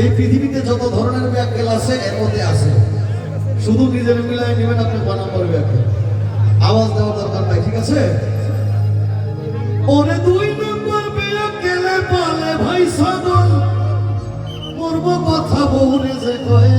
এই পৃথিবীতে যত ধরনের ব্যাকেল আছে, এর মধ্যে আছে। শুধু নিজের মিলাই নেবেন, আপনি ক নম্বর ব্যাংকেল আওয়াজ দেওয়ার দরকার নাই, ঠিক আছে? ওরে দুই নম্বর বিয়া কেলে পালে ভাই সদল মর্ম কথা বহুরে যে কয়ে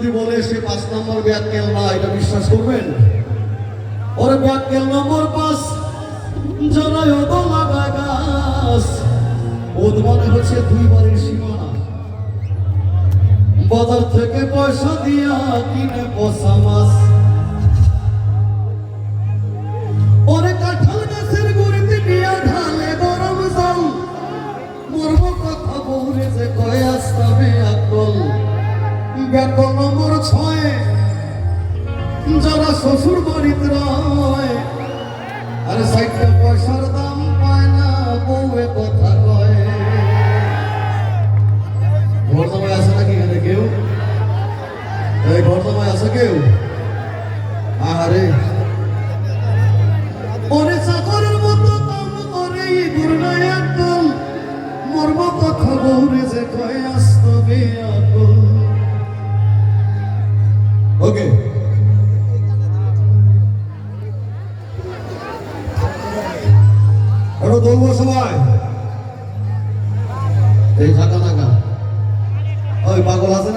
যদি বলে সে পাঁচ নম্বর ব্যাককেল না এটা বিশ্বাস করবেন? ওরে ব্যাককেল নম্বর পাঁচ জনায় ওদ মানে হচ্ছে দুই সীমানা বাজার থেকে পয়সা দিয়া কিনে ওরে কাঁঠাল গাছের গুড়িতে নিয়া ঢালে গরম জল। মর্ম কথা বলে যে কয় আসতাবে আকল। যারা শ্বশুর বাড়িতে রয়। আরে সাইডটা পয়সার দাম পায় না, বউয়ে কথা কয়। ঘর জামাই আছে নাকি এখানে কেউ? এই ঘর জামাই আছে কেউ? আরে ওরে চাকরের মতো কাম কথা বউরে যে কয় আমরা দৌড়বো সবাই। এই ঢাকা ঢাকা ওই পাগল আছে